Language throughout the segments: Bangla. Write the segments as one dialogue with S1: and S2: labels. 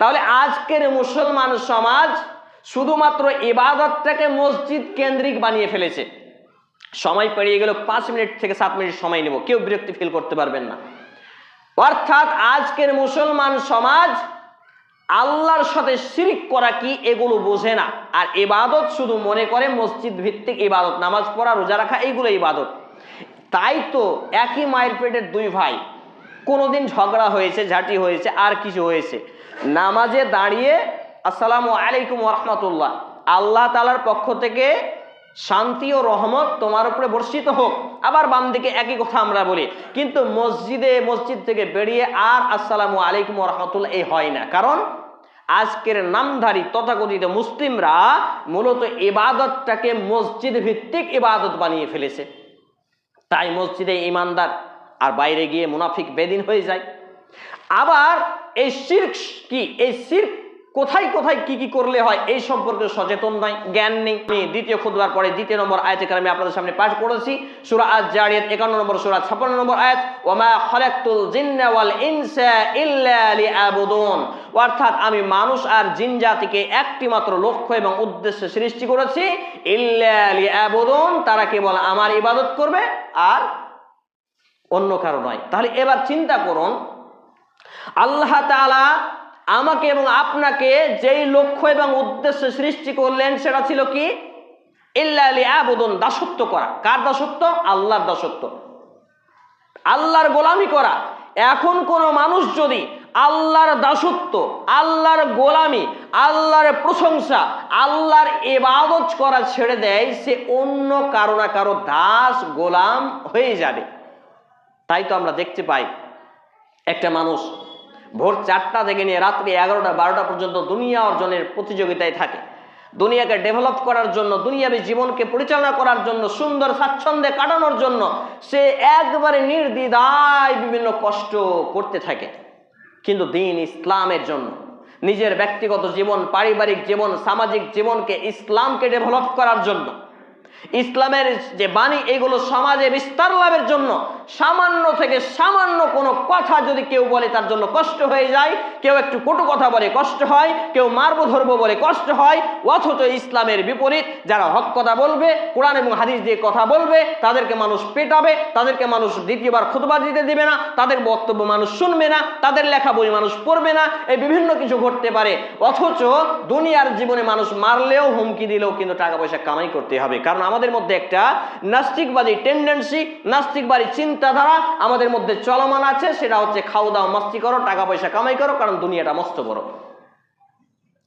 S1: তাহলে আজকের মুসলমান সমাজ শুধুমাত্র ইবাদতটাকে মসজিদ কেন্দ্রিক বানিয়ে ফেলেছে। সময় পেরিয়ে গেল, পাঁচ মিনিট থেকে সাত মিনিট সময় নেব, কেউ বিরক্তি ফিল করতে পারবেন না। অর্থাৎ আজকের মুসলমান সমাজ আল্লাহর সাথে শিরিক করা কি এগুলো বোঝে না। আর ইবাদত শুধু মনে করে মসজিদ ভিত্তিক ইবাদত, নামাজ পড়া, রোজা রাখা, এইগুলো ইবাদত। তাই তো একই মায়ের পেটের দুই ভাই কোনোদিন ঝগড়া হয়েছে, ঝাঁটি হয়েছে, আর কিছু হয়েছে। নামাজে দাঁড়িয়ে, আসসালামু আলাইকুম রহমতুল্লাহ আল্লাহ তালার পক্ষ থেকে শান্তি ও রহমত তোমার উপরে বর্ষিত হোক। আবার বাম দিকে একই কথা আমরা বলি, কিন্তু মসজিদে, মসজিদ থেকে বেরিয়ে আর আসসালামু আলাইকুম রহমতুল্লাহ এই হয় না। কারণ আজকের নামধারী তথাকথিত মুসলিমরা মূলত ইবাদতটাকে মসজিদ ভিত্তিক ইবাদত বানিয়ে ফেলেছে। তাই মসজিদে ইমানদার আর বাইরে গিয়ে মুনাফিক বেদিন হয়ে যায়। আবার এই সির্ক কি? এই সির্ক কোথায় কোথায় কি কি করলে হয় এই সম্পর্কে সচেতন নয় জ্ঞান নেই। দ্বিতীয় খুদবার পরে দ্বিতীয় নম্বর আয়াতে আমি আপনাদের সামনে পাঠ করেছি। সূরা আজ জারিয়াত 51 নম্বর, সুরা 56 নম্বর আয়াত ওমা খালাকতুল জিন্না ওয়াল ইনসা ইল্লা লিআবুদুন অর্থাৎ আমি মানুষ আর জিন জাতিকে একটি মাত্র লক্ষ্য এবং উদ্দেশ্যে সৃষ্টি করেছি, ইল্লা লিআবুদুন তারা কেবল আমার ইবাদত করবে আর অন্য কারও নয়। তাহলে এবার চিন্তা করুন, আল্লাহ তাআলা আমাকে এবং আপনাকে যেই লক্ষ্য এবং উদ্দেশ্যে সৃষ্টি করলেন সেটা ছিল কি? ইল্লা আবুদন দাসত্ব করা। কার দাসত্ব? আল্লাহর দাসত্ব। আল্লাহর গোলামি করা। এখন কোন মানুষ যদি আল্লাহর দাসত্ব, আল্লাহর গোলামি, আল্লাহর প্রশংসা, আল্লাহর এবাদত করা ছেড়ে দেয়, সে অন্য কারও না কারও দাস গোলাম হয়ে যাবে। তাই তো আমরা দেখতে পাই একটা মানুষ ভোর চারটা থেকে নিয়ে রাত্রি এগারোটা, বারোটা পর্যন্ত দুনিয়া অর্জনের প্রতিযোগিতায় থাকে। দুনিয়াকে ডেভেলপ করার জন্য, দুনিয়াবী জীবনকে পরিচালনা করার জন্য, সুন্দর স্বাচ্ছন্দ্যে কাটানোর জন্য সে একবারে নির্দ্বিধায় বিভিন্ন কষ্ট করতে থাকে। কিন্তু দিন ইসলামের জন্য, নিজের ব্যক্তিগত জীবন, পারিবারিক জীবন, সামাজিক জীবনকে ইসলামকে ডেভেলপ করার জন্য, ইসলামের যে বাণী, এগুলো সমাজে বিস্তার লাভের জন্য সামান্য থেকে সামান্য কোনো কথা যদি কেউ বলে তার জন্য কষ্ট হয়ে যায়, কেউ একটু কটু কথা বলে কষ্ট হয়, কেউ মারব ধরবো বলে কষ্ট হয়, অথচ ইসলামের বিপরীত যারা হক কথা বলবে, কোরআন এবং হাদিস দিয়ে কথা বলবে, তাদেরকে মানুষ পেটাবে, তাদেরকে মানুষ দ্বিতীয়বার খুতবা দিতে দিবে না, তাদের বক্তব্য মানুষ শুনবে না, তাদের লেখা বই মানুষ পড়বে না, এই বিভিন্ন কিছু ঘটতে পারে। অথচ দুনিয়ার জীবনে মানুষ মারলেও, হুমকি দিলেও কিন্তু টাকা পয়সা কামাই করতে হবে। কারণ আমাদের মধ্যে একটা নাস্তিকবাদী টেন্ডেন্সি নাস্তিকবাদী চিন্তাধারা আমাদের মধ্যে চলমান আছে, সেটা হচ্ছে খাও দাও মাস্তি করো, টাকা পয়সা কামাই করো, কারণ দুনিয়াটা মস্ত বড়।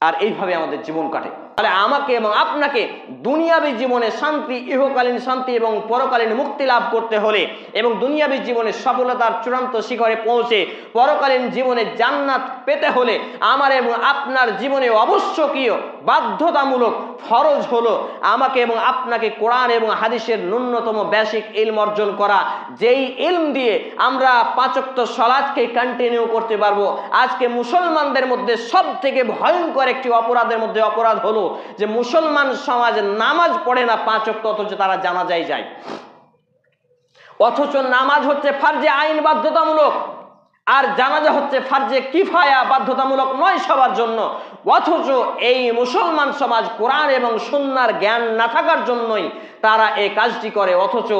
S1: আর এইভাবে আমাদের জীবন কাটে। তাহলে আমাকে এবং আপনাকে দুনিয়াবী জীবনে শান্তি, ইহকালীন শান্তি এবং পরকালীন মুক্তি লাভ করতে হলে এবং দুনিয়াবী জীবনে সফলতার চূড়ান্ত শিখরে পৌঁছে পরকালীন জীবনে জান্নাত পেতে হলে আমার এবং আপনার জীবনে অবশ্যকীয় বাধ্যতামূলক ফরজ হলো আমাকে এবং আপনাকে কোরআন এবং হাদিসের ন্যূনতম বেসিক ইলম অর্জন করা। যেই ইলম দিয়ে আমরা পাঁচক্ত সলাদকে কন্টিনিউ করতে পারব। আজকে মুসলমানদের মধ্যে সব থেকে ভয়ঙ্কর একটি অপরাধের মধ্যে অপরাধ হলো যে মুসলমান সমাজ নামাজ পড়ে না পাঁচ অক্ত অথচ তারা জানাজাই যায়। অথচ নামাজ হচ্ছে ফার্জে আইন বাধ্যতামূলক। আর জানাজা হচ্ছে ফার্জে কিফায়া বাধ্যতামূলক নয় সবার জন্য। অথচ এই মুসলমান সমাজ কোরআন এবং সুন্নার জ্ঞান না থাকার জন্যই তারা এই কাজটি করে। অথচ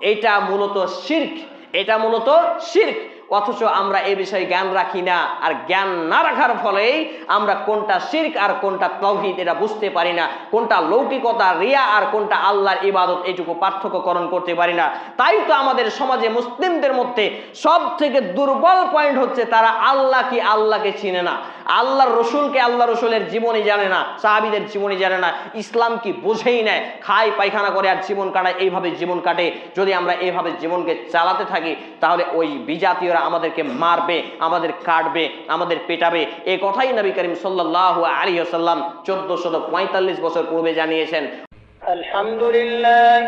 S1: এটা মূলত শির্ক। এটা মূলত শির্ক। অথচ আমরা এ বিষয়ে জ্ঞান রাখি না। আর জ্ঞান না রাখার ফলেই আমরা কোনটা শির্ক আর কোনটা তৌহিদ এটা বুঝতে পারি না। কোনটা লৌকিকতা, রিয়া আর কোনটা আল্লাহর ইবাদত এইটুকু পার্থক্যকরণ করতে পারি না। তাই তো আমাদের সমাজে মুসলিমদের মধ্যে সব থেকে দুর্বল পয়েন্ট হচ্ছে তারা আল্লাহ কি আল্লাহকে চিনে না। আল্লাহর রসুলকে আল্লাহ রসুলের জীবনই জানে না, সাহাবিদের জীবনই জানে না ইসলাম কি বোঝেই নেয়, খায় পায়খানা করে আর জীবন কাটায়, এইভাবে জীবন কাটে। যদি আমরা এইভাবে জীবনকে চালাতে থাকি, তাহলে ওই বিজাতীয়রা যারা আমাদেরকে মারবে, আমাদের কাটবে, আমাদের পেটাবে। এ কথাই নবী করিম সাল্লাহ আলী আসাল্লাম চোদ্দশত পঁয়তাল্লিশ বছর পূর্বে জানিয়েছেন।
S2: আলহামদুলিল্লাহ